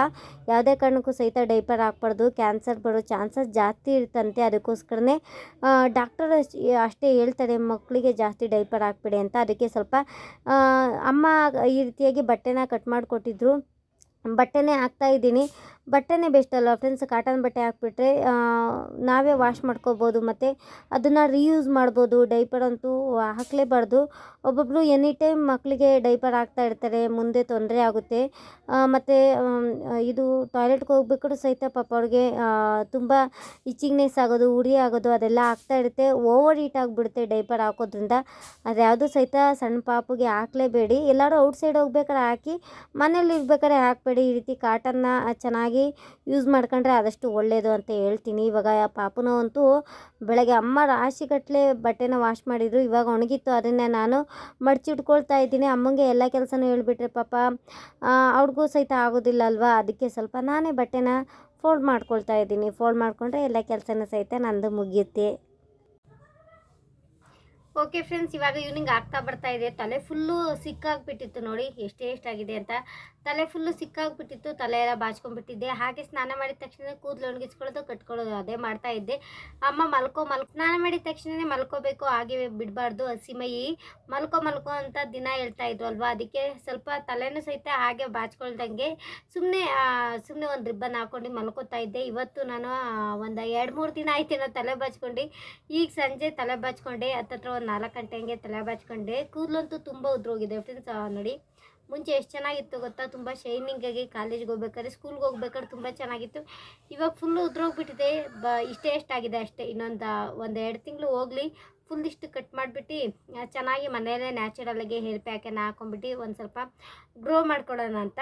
S1: ಯಾವುದೇ ಕಾರಣಕ್ಕೂ ಸಹಿತ ಡೈಪರ್ ಹಾಕ್ಬಾರ್ದು. ಕ್ಯಾನ್ಸರ್ ಬರೋ ಚಾನ್ಸಸ್ ಜಾಸ್ತಿ ಇರ್ತಂತೆ. ಅದಕ್ಕೋಸ್ಕರನೇ ಡಾಕ್ಟರ್ ಅಷ್ಟೇ ಹೇಳ್ತಾರೆ, ಮಕ್ಕಳಿಗೆ ಜಾಸ್ತಿ ಡೈಪರ್ ಹಾಕ್ಬೇಡಿ ಅಂತ. ಅದಕ್ಕೆ ಸ್ವಲ್ಪ ಅಮ್ಮ ಈ ರೀತಿಯಾಗಿ ಬಟ್ಟೆನ ಕಟ್ ಮಾಡಿಕೊಟ್ಟಿದ್ರು. ಬಟ್ಟೆನೇ ಹಾಕ್ತಾ ಇದ್ದೀನಿ. ಬಟ್ಟೆನೇ ಬೆಸ್ಟ್ ಅಲ್ಲ ಫ್ರೆಂಡ್ಸ್ ಕಾಟನ್ ಬಟ್ಟೆ ಹಾಕ್ಬಿಟ್ರೆ ನಾವೇ ವಾಶ್ ಮಾಡ್ಕೋಬೋದು ಮತ್ತು ಅದನ್ನು ರೀಯೂಸ್ ಮಾಡ್ಬೋದು. ಡೈಪರ್ ಅಂತೂ ಹಾಕಲೇಬಾರ್ದು. ಒಬ್ಬೊಬ್ಬರು ಎನಿ ಟೈಮ್ ಮಕ್ಕಳಿಗೆ ಡೈಪರ್ ಹಾಕ್ತಾ ಇರ್ತಾರೆ, ಮುಂದೆ ತೊಂದರೆ ಆಗುತ್ತೆ. ಮತ್ತು ಇದು ಟಾಯ್ಲೆಟ್ಗೆ ಹೋಗ್ಬೇಕು ಸಹಿತ ಪಾಪ ಅವ್ರಿಗೆ ತುಂಬ ಇಚ್ಚಿಂಗ್ನೆಸ್ ಆಗೋದು, ಉರಿ ಆಗೋದು, ಅದೆಲ್ಲ ಆಗ್ತಾ ಇರುತ್ತೆ. ಓವರ್ ಹೀಟ್ ಆಗಿಬಿಡುತ್ತೆ ಡೈಪರ್ ಹಾಕೋದ್ರಿಂದ. ಅದ್ಯಾವುದು ಸಹಿತ ಸಣ್ಣ ಪಾಪಿಗೆ ಹಾಕಲೇಬೇಡಿ. ಎಲ್ಲರೂ ಔಟ್ಸೈಡ್ ಹೋಗ್ಬೇಕಾದ್ರೆ ಹಾಕಿ ಮನೇಲಿ ಇರ್ಬೇಕಾದ್ರೆ ಹಾಕಬೇಡಿ ಈ ರೀತಿ ಕಾಟನ್ನ ಚೆನ್ನಾಗಿ ಯೂಸ್ ಮಾಡ್ಕೊಂಡ್ರೆ ಆದಷ್ಟು ಒಳ್ಳೆಯದು ಅಂತ ಹೇಳ್ತೀನಿ. ಇವಾಗ ಪಾಪುನವಂತೂ ಬೆಳಗ್ಗೆ ಅಮ್ಮ ರಾಶಿಗಟ್ಟಲೆ ಬಟ್ಟೆನ ವಾಶ್ ಮಾಡಿದ್ರು. ಇವಾಗ ಒಣಗಿತ್ತು. ಅದನ್ನೇ ನಾನು ಮಡಚಿಟ್ಕೊಳ್ತಾ ಇದ್ದೀನಿ. ಅಮ್ಮಂಗೆ ಎಲ್ಲ ಕೆಲಸನೂ ಹೇಳ್ಬಿಟ್ರೆ ಪಾಪ ಅವ್ರಿಗೂ ಸಹಿತ ಆಗೋದಿಲ್ಲ ಅಲ್ವಾ? ಅದಕ್ಕೆ ಸ್ವಲ್ಪ ನಾನೇ ಬಟ್ಟೆನ ಫೋಲ್ಡ್ ಮಾಡ್ಕೊಳ್ತಾ ಇದ್ದೀನಿ. ಫೋಲ್ಡ್ ಮಾಡಿಕೊಂಡ್ರೆ ಎಲ್ಲ ಕೆಲಸನೂ ಸಹಿತ ನಂದು ಮುಗಿಯುತ್ತೆ. ಓಕೆ ಫ್ರೆಂಡ್ಸ್ ಇವಾಗ ಈವ್ನಿಂಗ್ ಆಗ್ತಾ ಬರ್ತಾ ಇದೆ. ತಲೆ ಫುಲ್ಲು ಸಿಕ್ಕಾಗ್ಬಿಟ್ಟಿತ್ತು ನೋಡಿ, ಎಷ್ಟೇ ಎಷ್ಟಾಗಿದೆ ಅಂತ. ತಲೆ ಫುಲ್ಲು ಸಿಕ್ಕಾಗ್ಬಿಟ್ಟಿತ್ತು, ತಲೆ ಎಲ್ಲ ಬಾಚ್ಕೊಂಡ್ಬಿಟ್ಟಿದ್ದೆ. ಹಾಗೆ ಸ್ನಾನ ಮಾಡಿದ ತಕ್ಷಣ ಕೂದಲು ಒಣಗಿಸ್ಕೊಳ್ಳೋದು, ಕಟ್ಕೊಳ್ಳೋದು ಅದೇ ಮಾಡ್ತಾ ಇದ್ದೆ. ಅಮ್ಮ ಮಲ್ಕೋ ಮಲ್ ಸ್ನಾನ ಮಾಡಿದ ತಕ್ಷಣವೇ ಮಲ್ಕೋಬೇಕು, ಹಾಗೆ ಬಿಡಬಾರ್ದು ಹಸಿಮಯಿ ಮಲ್ಕೋ ಮಲ್ಕೋ ಅಂತ ದಿನ ಹೇಳ್ತಾ ಇದ್ವು ಅಲ್ವಾ? ಅದಕ್ಕೆ ಸ್ವಲ್ಪ ತಲೆನೂ ಸಹಿತ ಹಾಗೆ ಬಾಚ್ಕೊಳ್ದಂಗೆ ಸುಮ್ಮನೆ ಸುಮ್ಮನೆ ಒಂದು ರಿಬ್ಬನ್ ಹಾಕೊಂಡು ಮಲ್ಕೋತಾ ಇದ್ದೆ. ಇವತ್ತು ನಾನು ಒಂದು ಎರಡು ಮೂರು ದಿನ ಆಯ್ತು ತಲೆ ಬಾಚ್ಕೊಂಡು. ಈಗ ಸಂಜೆ ತಲೆ ಬಾಚ್ಕೊಂಡೆ. ಹತ್ತತ್ರ ಒಂದು ನಾಲ್ಕು ಗಂಟೆ ಹಂಗೆ ತಲೆ ಬಾಚ್ಕೊಂಡೆ. ಕೂದಲಂತೂ ತುಂಬ ಉದ್ರೋಗಿದೆ. ಫ್ರೆಂಡ್ಸ್ ನೋಡಿ. ಮುಂಚೆ ಎಷ್ಟು ಚೆನ್ನಾಗಿತ್ತು ಗೊತ್ತಾ? ತುಂಬ ಶೈನಿಂಗ್ ಆಗಿ ಕಾಲೇಜ್ಗೆ ಹೋಗ್ಬೇಕಾದ್ರೆ ಸ್ಕೂಲ್ಗೆ ಹೋಗ್ಬೇಕಾದ್ರೆ ತುಂಬ ಚೆನ್ನಾಗಿತ್ತು. ಇವಾಗ ಫುಲ್ಲು ಉದ್ರೋಗ್ಬಿಟ್ಟಿದೆ. ಬ, ಇಷ್ಟೇ ಎಷ್ಟಾಗಿದೆ ಅಷ್ಟೇ. ಇನ್ನೊಂದು ಒಂದು ಎರಡು ತಿಂಗಳು ಹೋಗಲಿ. ಫುಲ್ ಇಷ್ಟು ಕಟ್ ಮಾಡಿಬಿಟ್ಟು ಚೆನ್ನಾಗಿ ಮನೆಯಲ್ಲೇ ನ್ಯಾಚುರಲಾಗಿ ಹೇರ್ ಪ್ಯಾಕನ್ನು ಹಾಕೊಂಡ್ಬಿಟ್ಟು ಒಂದು ಸ್ವಲ್ಪ ಗ್ರೋ ಮಾಡ್ಕೊಳ್ಳೋಣ ಅಂತ.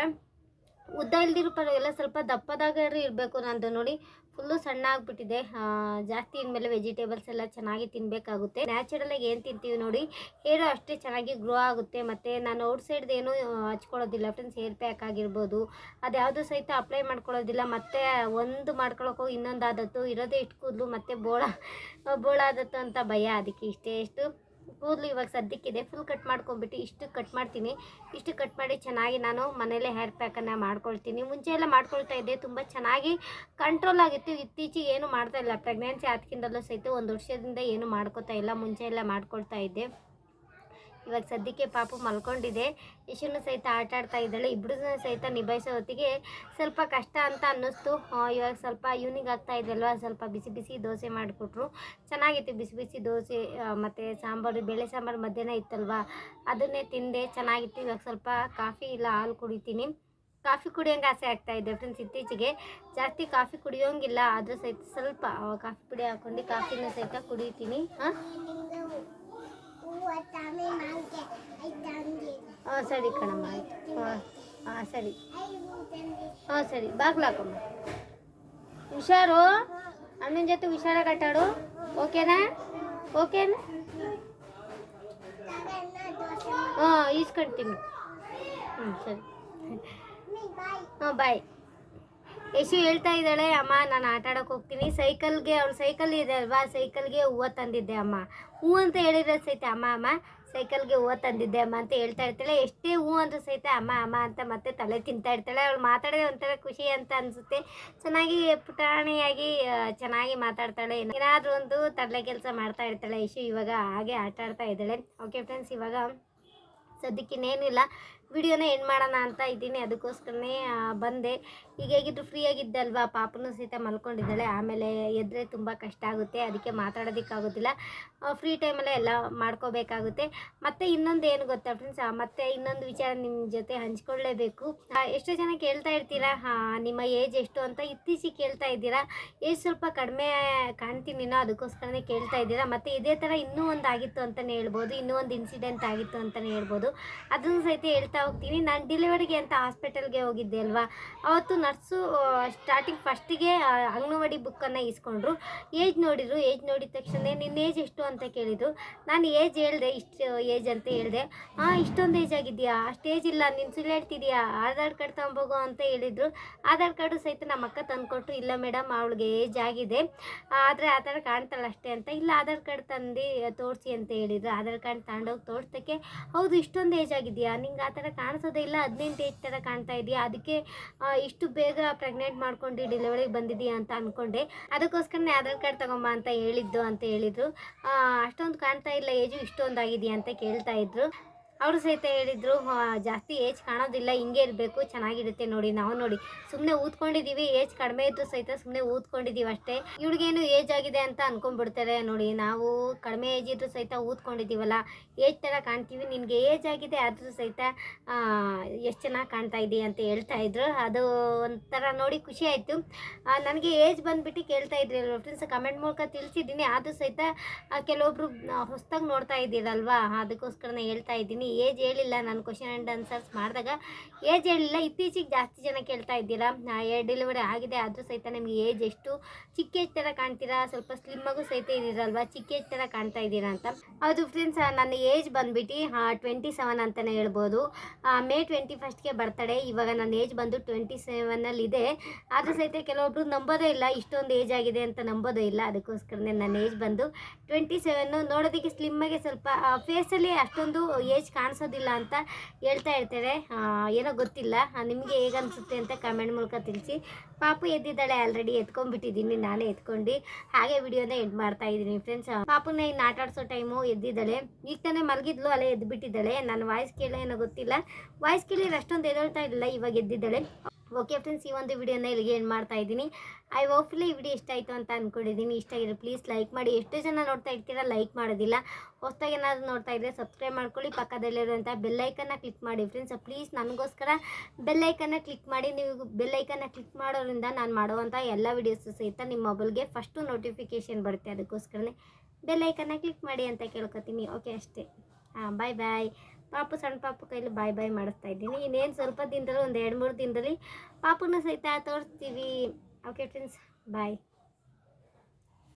S1: ಉದ್ದ ಇಲ್ದಿರೋ ಪರವಾಗಿಲ್ಲ. ಸ್ವಲ್ಪ ದಪ್ಪದಾಗ ಇರಬೇಕು ನಂದು ನೋಡಿ. ಫುಲ್ಲು ಸಣ್ಣ ಆಗಿಬಿಟ್ಟಿದೆ ಜಾಸ್ತಿ ಇನ್ಮೇಲೆ ವೆಜಿಟೇಬಲ್ಸ್ ಎಲ್ಲ ಚೆನ್ನಾಗಿ ತಿನ್ನಬೇಕಾಗುತ್ತೆ ನ್ಯಾಚುರಲಾಗಿ ಏನು ತಿಂತೀವಿ ನೋಡಿ ಹೇರು ಅಷ್ಟೇ ಚೆನ್ನಾಗಿ ಗ್ರೋ ಆಗುತ್ತೆ. ಮತ್ತು ನಾನು ಔಟ್ ಸೈಡ್ದು ಏನೂ ಹಚ್ಕೊಳ್ಳೋದಿಲ್ಲ. ಫ್ರೆಂಡ್ಸ್ ಹೇರ್ ಪ್ಯಾಕ್ ಆಗಿರ್ಬೋದು, ಅದ್ಯಾವುದು ಸಹಿತ ಅಪ್ಲೈ ಮಾಡ್ಕೊಳ್ಳೋದಿಲ್ಲ. ಮತ್ತು ಒಂದು ಮಾಡ್ಕೊಳಕ್ಕೆ ಹೋಗಿ ಇನ್ನೊಂದು ಆದತ್ತು ಇರೋದೇ ಇಷ್ಟು ಕೂದಲು ಮತ್ತು ಬೋಳ ಬೋಳ ಆದತ್ತು ಅಂತ ಭಯ. ಅದಕ್ಕೆ ಇಷ್ಟೇ ಎಷ್ಟು ಕೂದಲು ಇವಾಗ ಸದ್ಯಕ್ಕಿದೆ. ಫುಲ್ ಕಟ್ ಮಾಡ್ಕೊಂಬಿಟ್ಟು ಇಷ್ಟು ಕಟ್ ಮಾಡ್ತೀನಿ. ಇಷ್ಟು ಕಟ್ ಮಾಡಿ ಚೆನ್ನಾಗಿ ನಾನು ಮನೇಲೇ ಹೇರ್ ಪ್ಯಾಕನ್ನು ಮಾಡ್ಕೊಳ್ತೀನಿ. ಮುಂಚೆ ಎಲ್ಲ ಮಾಡ್ಕೊಳ್ತಾ ಇದ್ದೆ. ತುಂಬ ಚೆನ್ನಾಗಿ ಕಂಟ್ರೋಲ್ ಆಗಿತ್ತು. ಇತ್ತೀಚೆಗೆ ಏನು ಮಾಡ್ತಾ ಇಲ್ಲ. ಪ್ರೆಗ್ನೆನ್ಸಿ ಆದ್ಕಿಂದಲೂ ಸಹಿತ ಒಂದು ವರ್ಷದಿಂದ ಏನು ಮಾಡ್ಕೋತಾ ಇಲ್ಲ. ಮುಂಚೆ ಎಲ್ಲ ಮಾಡ್ಕೊಳ್ತಾ ಇದ್ದೆ. ಇವಾಗ ಸದ್ಯಕ್ಕೆ ಪಾಪು ಮಲ್ಕೊಂಡಿದೆ. ಯಶುನು ಸಹಿತ ಆಟ ಆಡ್ತಾ ಇದ್ದಾಳೆ. ಇಬ್ಬರು ಸಹಿತ ನಿಭಾಯಿಸೋ ಹೊತ್ತಿಗೆ ಸ್ವಲ್ಪ ಕಷ್ಟ ಅಂತ ಅನ್ನಿಸ್ತು. ಇವಾಗ ಸ್ವಲ್ಪ ಈವ್ನಿಂಗ್ ಆಗ್ತಾ ಇದೆಯಲ್ವ ಸ್ವಲ್ಪ ಬಿಸಿ ಬಿಸಿ ದೋಸೆ ಮಾಡಿಕೊಟ್ರು. ಚೆನ್ನಾಗಿತ್ತು ಬಿಸಿ ಬಿಸಿ ದೋಸೆ ಮತ್ತು ಸಾಂಬಾರು, ಬೇಳೆ ಸಾಂಬಾರು ಮಧ್ಯಾಹ್ನ ಇತ್ತಲ್ವ? ಅದನ್ನೇ ತಿಂದೆ. ಚೆನ್ನಾಗಿತ್ತು. ಇವಾಗ ಸ್ವಲ್ಪ ಕಾಫಿ ಇಲ್ಲ, ಹಾಲು ಕುಡಿತೀನಿ. ಕಾಫಿ ಕುಡಿಯೋಂಗೆ ಆಸೆ ಆಗ್ತಾ ಇದೆ ಫ್ರೆಂಡ್ಸ್ ಇತ್ತೀಚೆಗೆ. ಜಾಸ್ತಿ ಕಾಫಿ ಕುಡಿಯೋಂಗಿಲ್ಲ. ಆದರೂ ಸಹಿತ ಸ್ವಲ್ಪ ಕಾಫಿ ಪುಡಿ ಹಾಕ್ಕೊಂಡು ಕಾಫಿನ ಸಹಿತ ಕುಡಿತೀನಿ. ಹಾಂ? ಹಾಂ ಸರಿ ಕಣಮ್ಮ. ಆಯ್ತು. ಹಾಂ ಹಾಂ ಸರಿ. ಹಾಂ ಸರಿ. ಬಾಗ್ಲು ಹಾಕಮ್ಮ. ಹುಷಾರು? ಅಣ್ಣನ ಜೊತೆ ಹುಷಾರಾಗಿ ಆಟಾಡು ಓಕೆನಾ? ಓಕೆನಾ? ಹಾಂ ಈಸ್ಕೊಂತೀನಿ ಹ್ಞೂ ಸರಿ. ಹಾಂ ಬಾಯ್. ಯಶು ಹೇಳ್ತಾ ಇದ್ದಾಳೆ, ಅಮ್ಮ, ನಾನು ಆಟ ಆಡೋಕೆ ಹೋಗ್ತೀನಿ. ಸೈಕಲ್ಗೆ ಅವ್ಳ ಸೈಕಲ್ ಇದೆ ಅಲ್ವಾ? ಸೈಕಲ್ಗೆ ಹೂವು ತಂದಿದ್ದೆ, ಅಮ್ಮ. ಹೂ ಅಂತ ಹೇಳಿದ್ರೆ ಸಹಿತ, ಅಮ್ಮ ಅಮ್ಮ, ಸೈಕಲ್ಗೆ ಹೂವು ತಂದಿದ್ದೆ, ಅಮ್ಮ, ಅಂತ ಹೇಳ್ತಾ ಇರ್ತಾಳೆ. ಎಷ್ಟೇ ಹೂ ಅಂದ್ರೂ ಸಹಿತ, ಅಮ್ಮ ಅಮ್ಮ, ಅಂತ ಮತ್ತೆ ತಲೆ ತಿಂತಾ ಇರ್ತಾಳೆ. ಅವಳು ಮಾತಾಡೋದೇ ಒಂಥರ ಖುಷಿ ಅಂತ ಅನಿಸುತ್ತೆ. ಚೆನ್ನಾಗಿ ಪುಟಾಣಿಯಾಗಿ ಚೆನ್ನಾಗಿ ಮಾತಾಡ್ತಾಳೆ. ಏನಾದರೂ ಒಂದು ತಲೆ ಕೆಲಸ ಮಾಡ್ತಾ ಇರ್ತಾಳೆ ಯಶು ಇವಾಗ. ಹಾಗೆ ಆಟ ಆಡ್ತಾ ಇದ್ದಾಳೆ. ಓಕೆ ಫ್ರೆಂಡ್ಸ್ ಇವಾಗ ಸದ್ಯಕ್ಕೆ ಇನ್ನೇನಿಲ್ಲ. ವಿಡಿಯೋನ ಏನು ಮಾಡೋಣ ಅಂತ ಇದ್ದೀನಿ. ಅದಕ್ಕೋಸ್ಕರನೇ ಬಂದೆ. ಈಗ ಹೇಗಿದ್ರು ಫ್ರೀ ಆಗಿದ್ದಲ್ವಾ? ಪಾಪನೂ ಸಹಿತ ಮಲ್ಕೊಂಡಿದ್ದಾಳೆ. ಆಮೇಲೆ ಎದ್ರೆ ತುಂಬ ಕಷ್ಟ ಆಗುತ್ತೆ. ಅದಕ್ಕೆ ಮಾತಾಡೋದಕ್ಕಾಗೋದಿಲ್ಲ ಫ್ರೀ ಟೈಮಲ್ಲೇ ಎಲ್ಲ ಮಾಡ್ಕೋಬೇಕಾಗುತ್ತೆ. ಮತ್ತು ಇನ್ನೊಂದು ಏನು ಗೊತ್ತಾ ಫ್ರೆಂಡ್ಸ್ ಮತ್ತು ಇನ್ನೊಂದು ವಿಚಾರ ನಿಮ್ಮ ಜೊತೆ ಹಂಚ್ಕೊಳ್ಳೇಬೇಕು. ಎಷ್ಟೋ ಜನ ಕೇಳ್ತಾ ಇರ್ತೀರಾ? ನಿಮ್ಮ ಏಜ್ ಎಷ್ಟು ಅಂತ ಇತ್ತೀಚೆಗೆ ಕೇಳ್ತಾ ಇದ್ದೀರಾ? ಏಜ್ ಸ್ವಲ್ಪ ಕಡಿಮೆ ಕಾಣ್ತೀನಿನೋ ಅದಕ್ಕೋಸ್ಕರನೇ ಕೇಳ್ತಾ ಇದ್ದೀರಾ? ಮತ್ತು ಇದೇ ಥರ ಇನ್ನೂ ಒಂದು ಆಗಿತ್ತು ಅಂತಲೇ ಹೇಳ್ಬೋದು. ಇನ್ನೂ ಒಂದು ಇನ್ಸಿಡೆಂಟ್ ಆಗಿತ್ತು ಅಂತಲೇ ಹೇಳ್ಬೋದು. ಅದನ್ನು ಸಹಿತ ಹೇಳ್ತಾ ಹೋಗ್ತೀನಿ. ನಾನು ಡೆಲಿವರಿಗೆ ಅಂತ ಹಾಸ್ಪಿಟಲ್ಗೆ ಹೋಗಿದ್ದೆ ಅಲ್ವಾ? ಅವತ್ತು ನರ್ಸು ಸ್ಟಾರ್ಟಿಂಗ್ ಫಸ್ಟಿಗೆ ಅಂಗನವಾಡಿ ಬುಕ್ಕನ್ನು ಇಸ್ಕೊಂಡ್ರು ಏಜ್ ನೋಡಿದ್ರು. ಏಜ್ ನೋಡಿದ ತಕ್ಷಣ ನಿನ್ನ ಏಜ್ ಎಷ್ಟು ಅಂತ ಕೇಳಿದರು. ನಾನು ಏಜ್ ಹೇಳಿದೆ, ಇಷ್ಟು ಏಜ್ ಅಂತ ಹೇಳಿದೆ. ಹಾಂ ಇಷ್ಟೊಂದು ಏಜ್ ಆಗಿದೆಯಾ? ಅಷ್ಟು ಏಜ್ ಇಲ್ಲ. ನಿನ್ನ ಸುಳ್ಳು ಹೇಳ್ತಿದ್ಯಾ? ಆಧಾರ್ ಕಾರ್ಡ್ ತೊಗೊಂಬೋಗು ಅಂತ ಹೇಳಿದರು. ಆಧಾರ್ ಕಾರ್ಡು ಸಹಿತ ನಮ್ಮ ಅಕ್ಕ ತಂದುಕೊಟ್ರು. ಇಲ್ಲ ಮೇಡಮ್ ಅವಳಿಗೆ ಏಜ್ ಆಗಿದೆ. ಆದರೆ ಆ ಥರ ಕಾಣ್ತಾಳೆ ಅಷ್ಟೇ ಅಂತ. ಇಲ್ಲ ಆಧಾರ್ ಕಾರ್ಡ್ ತಂದು, ತೋರಿಸಿ ಅಂತ ಹೇಳಿದ್ರು. ಆಧಾರ್ ಕಾರ್ಡ್ ತಗೊಂಡೋಗಿ ತೋರಿಸೋಕ್ಕೆ. ಹೌದು, ಇಷ್ಟೊಂದು ಏಜ್ ಆಗಿದೆಯಾ? ನಿಂಗೆ ಆ ಥರ ಕಾಣಿಸೋದೇ ಇಲ್ಲ. ಹದಿನೆಂಟು ಏಜ್ ಥರ ಕಾಣ್ತಾ ಇದೆಯಾ? ಅದಕ್ಕೆ ಇಷ್ಟು ಬೇಗ ಪ್ರೆಗ್ನೆಂಟ್ ಮಾಡ್ಕೊಂಡು ಡೆಲಿವರಿಗೆ ಬಂದಿದೆಯಾ ಅಂತ ಅಂದ್ಕೊಂಡೆ ಅದಕ್ಕೋಸ್ಕರನೇ ಆಧಾರ್ ಕಾರ್ಡ್ ತಗೊಂಬ ಅಂತ ಹೇಳಿದ್ದು ಅಂತ ಹೇಳಿದರು. ಅಷ್ಟೊಂದು ಕಾಣ್ತಾ ಇಲ್ಲ. ಏಜು ಇಷ್ಟೊಂದಾಗಿದೆಯಾ ಅಂತ ಕೇಳ್ತಾ ಇದ್ರು. ಅವರು ಸಹಿತ ಹೇಳಿದರು ಜಾಸ್ತಿ ಏಜ್ ಕಾಣೋದಿಲ್ಲ, ಹಿಂಗೆ ಇರಬೇಕು, ಚೆನ್ನಾಗಿರುತ್ತೆ ನೋಡಿ, ನಾವು ನೋಡಿ. ಸುಮ್ಮನೆ ಊದ್ಕೊಂಡಿದ್ದೀವಿ ಏಜ್ ಕಡಿಮೆ ಇದ್ದು ಸಹಿತ ಸುಮ್ಮನೆ ಊದ್ಕೊಂಡಿದ್ದೀವಿ ಅಷ್ಟೇ. ಇವ್ಳಿಗೇನು ಏಜ್ ಆಗಿದೆ ಅಂತ ಅನ್ಕೊಂಡ್ಬಿಡ್ತಾರೆ ನೋಡಿ, ನಾವು ಕಡಿಮೆ ಏಜ್ ಇದ್ರೂ ಸಹಿತ ಊದ್ಕೊಂಡಿದ್ದೀವಲ್ಲ ಏಜ್ ಥರ ಕಾಣ್ತೀವಿ, ನಿನಗೆ ಏಜ್ ಆಗಿದೆ, ಆದರೂ ಸಹಿತ ಎಷ್ಟು ಚೆನ್ನಾಗಿ ಕಾಣ್ತಾ ಇದೆ ಅಂತ ಹೇಳ್ತಾ ಇದ್ರು. ಅದು ಒಂಥರ ನೋಡಿ ಖುಷಿ ಆಯಿತು. ನನಗೆ ಏಜ್ ಬಂದುಬಿಟ್ಟು ಕೇಳ್ತಾ ಇದ್ರಿ ಫ್ರೆಂಡ್ಸ್ ಕಮೆಂಟ್ ಮೂಲಕ ತಿಳಿಸಿದ್ದೀನಿ, ಆದರೂ ಸಹಿತ ಕೆಲವೊಬ್ರು ಹೊಸ್ದಾಗಿ ನೋಡ್ತಾ ಇದ್ದೀರಲ್ವಾ, ಅದಕ್ಕೋಸ್ಕರನೇ ಹೇಳ್ತಾ ಇದ್ದೀನಿ. ಏಜ್ ಹೇಳಿಲ್ಲ, ನಾನು ಕ್ವಶನ್ ಆ್ಯಂಡ್ ಆನ್ಸರ್ಸ್ ಮಾಡಿದಾಗ, ಏಜ್ ಹೇಳಿಲ್ಲ, ಇತ್ತೀಚೆಗೆ ಜಾಸ್ತಿ ಜನ ಕೇಳ್ತಾ ಇದ್ದೀರಾ? ಡೆಲಿವರಿ ಆಗಿದೆ, ಆದರೂ ಸಹಿತ ನಿಮಗೆ ಏಜ್ ಎಷ್ಟು? ಚಿಕ್ಕ ಏಜ್ ಥರ ಕಾಣ್ತೀರಾ? ಸ್ವಲ್ಪ ಸ್ಲಿಮ್ಮಾಗೂ ಸಹಿತ ಇದ್ದೀರಲ್ವಾ? ಚಿಕ್ಕ ಏಜ್ ಥರ ಕಾಣ್ತಾ ಇದ್ದೀರಾ ಅಂತ. ಹೌದು ಫ್ರೆಂಡ್ಸ್ ನನ್ನ ಏಜ್ ಬಂದುಬಿಟ್ಟು ಟ್ವೆಂಟಿ ಸೆವೆನ್ ಅಂತಲೇ ಹೇಳ್ಬೋದು. ಮೇ ಟ್ವೆಂಟಿ ಫಸ್ಟ್ಗೆ ಬರ್ತಡೆ ಇವಾಗ ನನ್ನ ಏಜ್ ಬಂದು ಟ್ವೆಂಟಿ ಸೆವೆನಲ್ಲಿ ಇದೆ. ಆದರೂ ಸಹಿತ ಕೆಲವೊಬ್ರು ನಂಬೋದೇ ಇಲ್ಲ, ಇಷ್ಟೊಂದು ಏಜ್ ಆಗಿದೆ ಅಂತ ನಂಬೋದೇ ಇಲ್ಲ. ಅದಕ್ಕೋಸ್ಕರನೇ ನನ್ನ ಏಜ್ ಬಂದು ಟ್ವೆಂಟಿ ಸೆವೆನ್ನು ನೋಡೋದಕ್ಕೆ ಸ್ಲಿಮ್ಮಾಗೆ ಸ್ವಲ್ಪ ಫೇಸಲ್ಲಿ ಅಷ್ಟೊಂದು ಏಜ್ ಕಾಣಿಸೋದಿಲ್ಲ ಅಂತ ಹೇಳ್ತಾ ಇರ್ತಾರೆ ಏನೋ ಗೊತ್ತಿಲ್ಲ. ನಿಮಗೆ ಹೇಗನ್ಸುತ್ತೆ ಅಂತ ಕಮೆಂಟ್ ಮೂಲಕ ತಿಳಿಸಿ. ಪಾಪು ಎದ್ದಿದ್ದಾಳೆ ಆಲ್ರೆಡಿ ಎತ್ಕೊಂಡ್ಬಿಟ್ಟಿದ್ದೀನಿ, ನಾನೇ ಎತ್ಕೊಂಡು. ಹಾಗೆ ವಿಡಿಯೋನ ಎಂಡ್ ಮಾಡ್ತಾ ಇದ್ದೀನಿ ಫ್ರೆಂಡ್ಸ್ ಪಾಪುನ ಇನ್ನು ಆಟ ಆಡಿಸೋ ಟೈಮು ಎದ್ದಿದ್ದಾಳೆ. ಈಗ ತಾನೇ ಮಲಗಿದ್ಲು, ಅಲ್ಲೇ ಎದ್ದುಬಿಟ್ಟಿದ್ದಾಳೆ ನನ್ನ ವಾಯ್ಸ್ ಕೇಳೋ ಏನೋ ಗೊತ್ತಿಲ್ಲ. ವಾಯ್ಸ್ ಕೇಳಿ ಅಷ್ಟೊಂದು ಎದ್ದೇಳ್ತಾ ಇರಲಿಲ್ಲ, ಇವಾಗ ಎದ್ದಿದ್ದಾಳೆ. ಓಕೆ ಫ್ರೆಂಡ್ಸ್ ಈ ಒಂದು ವಿಡಿಯೋನ ಇಲ್ಲಿಗೆ ಏನು ಮಾಡ್ತಾ ಇದ್ದೀನಿ. ಐ ಹೋಪ್ಫುಲಿ ಈ ವಿಡಿಯೋ ಇಷ್ಟ ಆಯಿತು ಅಂತ ಅಂದ್ಕೊಂಡಿದ್ದೀನಿ ಇಷ್ಟ ಆಗಿದ್ರೆ ಪ್ಲೀಸ್ ಲೈಕ್ ಮಾಡಿ. ಎಷ್ಟು ಜನ ನೋಡ್ತಾ ಇರ್ತೀರಾ ಲೈಕ್ ಮಾಡೋದಿಲ್ಲ. ಹೊಸ್ದಾಗಿ ಏನಾದರೂ ನೋಡ್ತಾ ಇದ್ದರೆ ಸಬ್ಸ್ಕ್ರೈಬ್ ಮಾಡ್ಕೊಳ್ಳಿ. ಪಕ್ಕದಲ್ಲಿರುವಂಥ ಬೆಲ್ಲೈಕನ್ನ ಕ್ಲಿಕ್ ಮಾಡಿ ಫ್ರೆಂಡ್ಸ್ ಪ್ಲೀಸ್ ನನಗೋಸ್ಕರ ಬೆಲ್ಲೈಕನ್ನ ಕ್ಲಿಕ್ ಮಾಡಿ. ನೀವು ಬೆಲ್ಲೈಕನ್ನ ಕ್ಲಿಕ್ ಮಾಡೋದ್ರಿಂದ ನಾನು ಮಾಡುವಂಥ ಎಲ್ಲ ವೀಡಿಯೋಸು ಸಹಿತ ನಿಮ್ಮ ಮೊಬೈಲ್ಗೆ ಫಸ್ಟು ನೋಟಿಫಿಕೇಷನ್ ಬರುತ್ತೆ. ಅದಕ್ಕೋಸ್ಕರನೇ ಬೆಲ್ಲೈಕನ್ನ ಕ್ಲಿಕ್ ಮಾಡಿ ಅಂತ ಕೇಳ್ಕೊತೀನಿ. ಓಕೆ ಅಷ್ಟೇ. ಹಾಂ ಬಾಯ್ ಬಾಯ್ ಪಾಪು ಸಣ್ಣ ಪಾಪು ಕೈಲಿ ಬಾಯ್ ಬಾಯ್ ಮಾಡಿಸ್ತಾ ಇದ್ದೀನಿ. ಇನ್ನೇನು ಸ್ವಲ್ಪ ದಿನದಲ್ಲಿ, ಒಂದು ಎರಡು ಮೂರು ದಿನದಲ್ಲಿ ಪಾಪುನ ಸಹಿತ ತೋರಿಸ್ತೀವಿ. Okay friends bye